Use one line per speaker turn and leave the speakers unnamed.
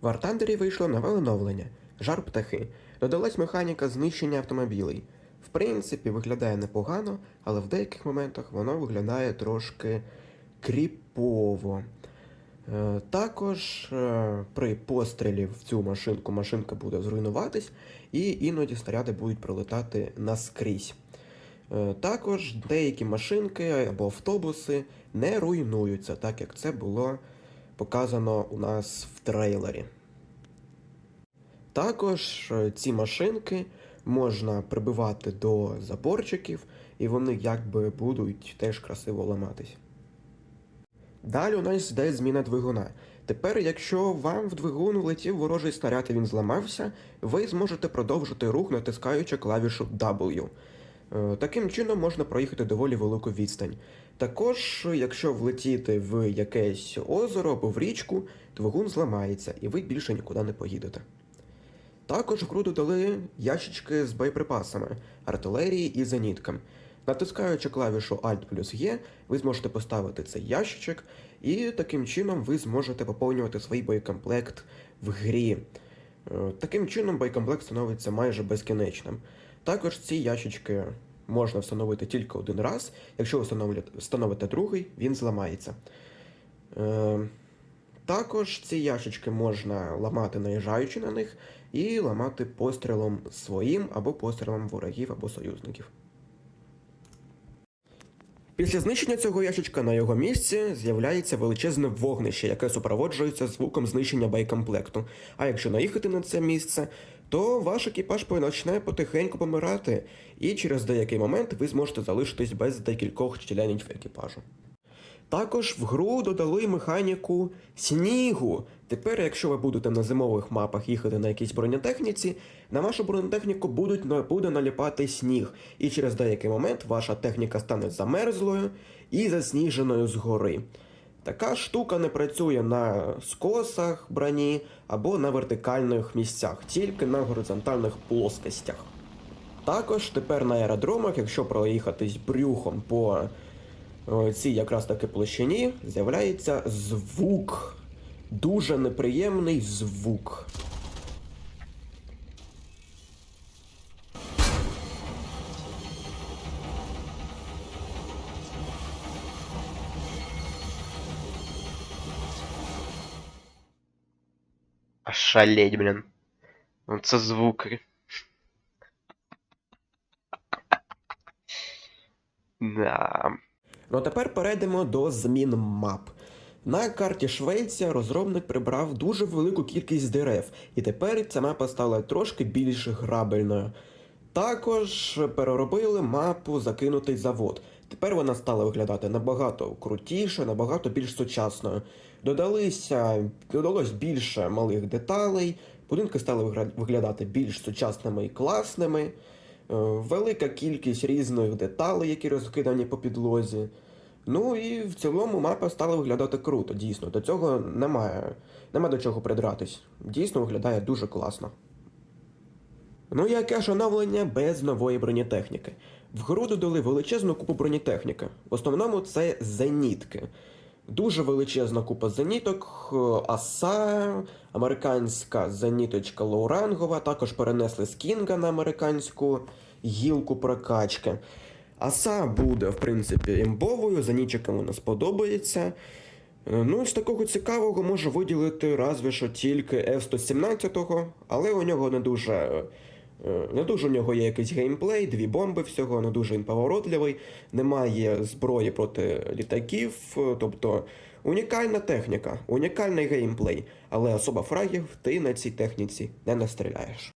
В Артандері вийшло нове оновлення жар птахи. Додалась механіка знищення автомобілей. В принципі, виглядає непогано, але в деяких моментах воно виглядає трошки кріпово. Е, Також е, при пострілі в цю машинку машинка буде зруйнуватись, і іноді снаряди будуть пролетати наскрізь. Е, Також деякі машинки або автобуси не руйнуються, так як це було показано у нас в трейлері. Також е, ці машинки можна прибивати до заборчиків, і вони якби будуть теж красиво ламатись. Далі у нас йде зміна двигуна. Тепер, якщо вам в двигун влетів ворожий снаряд і він зламався, ви зможете продовжити рух, натискаючи клавішу W. Е, Таким чином можна проїхати доволі велику відстань. Також, якщо влетіти в якесь озеро або в річку, двигун зламається і ви більше нікуди не поїдете. Також в гру додали ящички з боєприпасами, артилерії і зеніткам. Натискаючи клавішу Alt плюс E, ви зможете поставити цей ящичок, і таким чином ви зможете поповнювати свій боєкомплект в грі. Е, Таким чином боєкомплект становиться майже безкінечним. Також ці ящички можна встановити тільки один раз. Якщо ви встановите другий, він зламається. Е, Також ці яшечки можна ламати наїжджаючи на них, і ламати пострілом своїм або пострілом ворогів або союзників. Після знищення цього ящичка на його місці з'являється величезне вогнище, яке супроводжується звуком знищення байкомплекту. А якщо наїхати на це місце, то ваш екіпаж почне потихеньку помирати, і через деякий момент ви зможете залишитись без декількох членів екіпажу. Також в гру додали механіку снігу. Тепер, якщо ви будете на зимових мапах їхати на якійсь бронетехніці, на вашу бронетехніку будуть, буде наліпати сніг, і через деякий момент ваша техніка стане замерзлою і засніженою згори. Така штука не працює на скосах броні або на вертикальних місцях, тільки на горизонтальних плоскостях. Також тепер на аеродромах, якщо проїхатись брюхом по цій якраз таки площині, з'являється звук. Дуже неприємний звук.
Ошалеть, блін. Ну це звуки. Да.
Ну а тепер перейдемо до змін мап. На карті Швеція розробник прибрав дуже велику кількість дерев, і тепер ця мапа стала трошки більш грабельною. Також переробили мапу Закинутий завод. Тепер вона стала виглядати набагато крутіше, набагато більш сучасною. Додалися, додалось більше малих деталей, будинки стали виглядати більш сучасними і класними. Е, Велика кількість різних деталей, які розкидані по підлозі. Ну і в цілому мапа стала виглядати круто, дійсно. До цього немає, нема до чого придратись. Дійсно виглядає дуже класно. Ну яке ж оновлення без нової бронетехніки? В гру додали величезну купу бронетехніки. В основному це зенітки. Дуже величезна купа зеніток, е, аса, американська зеніточка лоурангова, також перенесли з Кінга на американську гілку прокачки. Аса буде, в принципі, імбовою, зенітчикам вона сподобається. Е, Ну, з такого цікавого можу виділити разве що тільки F-117, але у нього не дуже. Е, Не дуже у нього є якийсь геймплей, дві бомби всього, не дуже він поворотливий, немає зброї проти літаків, е, тобто унікальна техніка, унікальний геймплей, але особа фрагів ти на цій техніці не настріляєш.